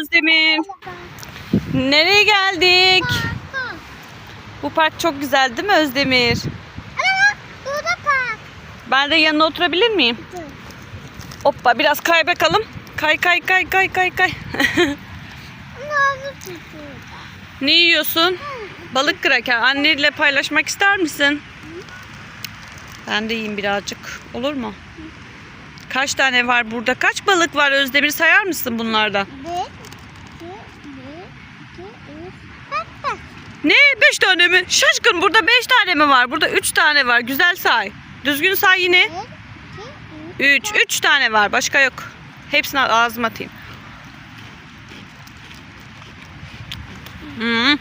Özdemir. Nereye geldik? Bu park çok güzel değil mi Özdemir? Ben de yanına oturabilir miyim? Hoppa biraz kay bakalım. Kay kay kay kay kay kay. Ne yiyorsun? Balık kraker. Annenle paylaşmak ister misin? Ben de yiyeyim birazcık. Olur mu? Kaç tane var burada? Kaç balık var Özdemir sayar mısın bunlardan? Bir, Ne? Beş tane mi? Şaşkın burada beş tane mi var? Burada üç tane var. Güzel say. Düzgün say yine. Üç. Üç. Tane var. Başka yok. Hepsini ağzıma atayım. Hmm.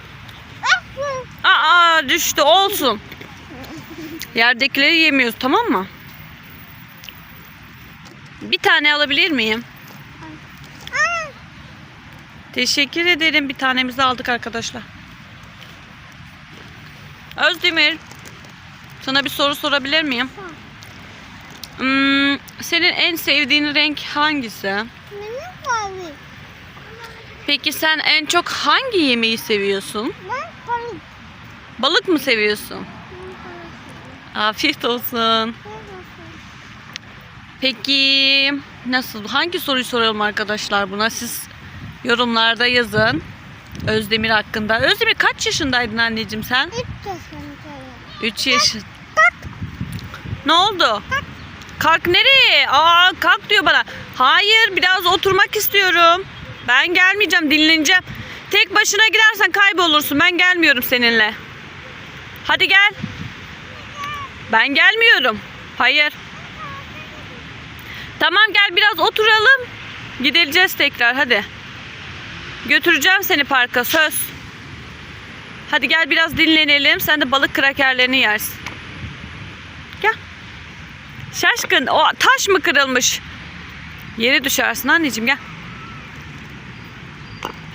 Aa düştü. Olsun. Yerdekileri yemiyoruz tamam mı? Bir tane alabilir miyim? Teşekkür ederim. Bir tanemizi aldık arkadaşlar. Özdemir. Sana bir soru sorabilir miyim? Hmm, senin en sevdiğin renk hangisi? Mavi. Peki sen en çok hangi yemeği seviyorsun? Balık. Balık mı seviyorsun? Afiyet olsun. Peki nasıl? Hangi soruyu soralım arkadaşlar buna? Siz yorumlarda yazın. Özdemir hakkında. Özdemir kaç yaşındaydın anneciğim sen? Üç yaşındayım. 3 yaşın. Ne oldu? Kalk nereye? Aa kalk diyor bana. Hayır biraz oturmak istiyorum. Ben gelmeyeceğim dinleneceğim. Tek başına gidersen kaybolursun. Ben gelmiyorum seninle. Hadi gel. Ben gelmiyorum. Hayır. Tamam gel biraz oturalım. Gideceğiz tekrar hadi. Götüreceğim seni parka söz. Hadi gel biraz dinlenelim. Sen de balık krakerlerini yersin. Gel. Şaşkın. O taş mı kırılmış? Yere düşersin anneciğim gel.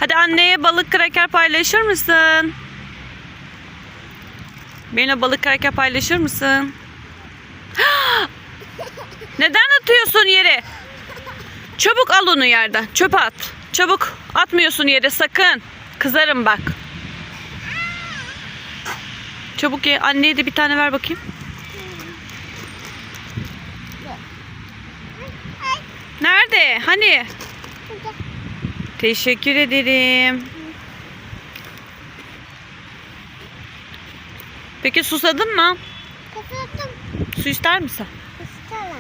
Hadi anneye balık kraker paylaşır mısın? Benimle balık kraker paylaşır mısın? Neden atıyorsun yere? Çabuk al onu yerden. Çöpe at. Çabuk. Atmıyorsun yere sakın. Kızarım bak. Çabuk ye. Anneye de bir tane ver bakayım. Nerede? Hani? Teşekkür ederim. Peki susadın mı? Kapattım. Su ister misin? İstemem.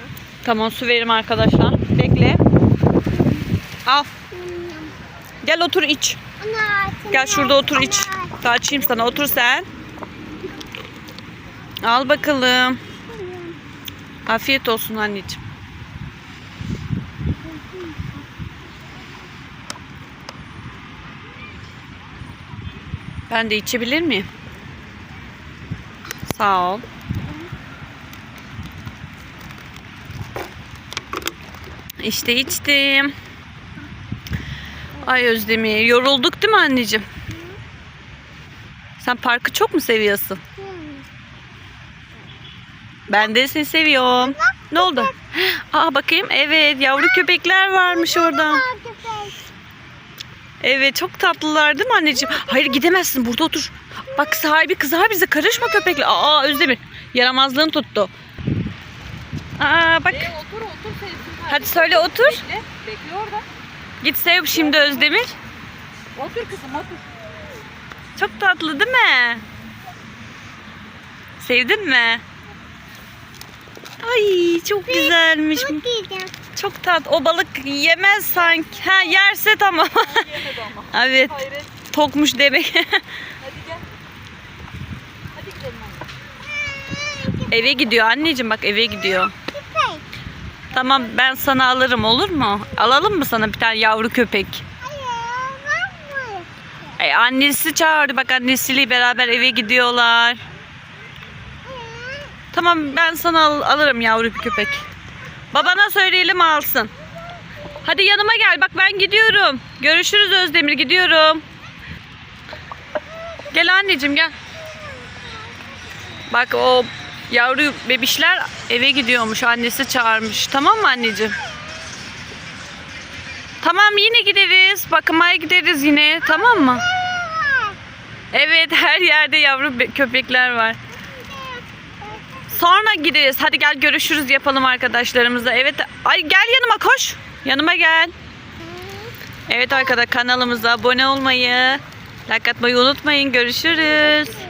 Tamam su veririm arkadaşlar. Bekle. Al. Gel otur iç. Gel şurada otur iç. Ana. Açayım sana. Otur sen. Al bakalım. Afiyet olsun anneciğim. Ben de içebilir miyim? Sağ ol. İşte içtim. Ay Özdemir, yorulduk değil mi anneciğim? Sen parkı çok mu seviyorsun? Ben de seni seviyorum. Ne oldu? Aa bakayım. Evet, yavru köpekler varmış orada. Evet, çok tatlılar değil mi anneciğim? Hayır gidemezsin. Burada otur. Bak sahibi kızar bize. Karışma köpekle. Aa Özdemir. Yaramazlığın tuttu. Aa bak. Hadi söyle otur. Bekle. Bekle orada. Git sev şimdi Özdemir. Otur kızım otur. Çok tatlı değil mi? Sevdin mi? Ay çok güzelmiş. Çok tat. O balık yemez sanki. Ha yerse tamam. Yemedi ama. evet. Hayret. Tokmuş demek. Hadi gel. Hadi gidelim anne. eve gidiyor anneciğim bak eve gidiyor. Tamam ben sana alırım olur mu? Alalım mı sana bir tane yavru köpek? Hayır. E, annesi çağırdı bak annesiyle beraber eve gidiyorlar. Tamam ben sana al- alırım yavru bir köpek. Babana söyleyelim alsın. Hadi yanıma gel bak ben gidiyorum. Görüşürüz Özdemir gidiyorum. Gel anneciğim gel. Bak o yavru bebişler eve gidiyormuş. Annesi çağırmış. Tamam mı anneciğim? Tamam yine gideriz. Bakmaya gideriz yine. Tamam mı? Evet her yerde yavru köpekler var. Sonra gideriz. Hadi gel görüşürüz yapalım arkadaşlarımızla. Evet. Ay gel yanıma koş. Yanıma gel. Evet arkadaşlar kanalımıza abone olmayı, like atmayı unutmayın. Görüşürüz.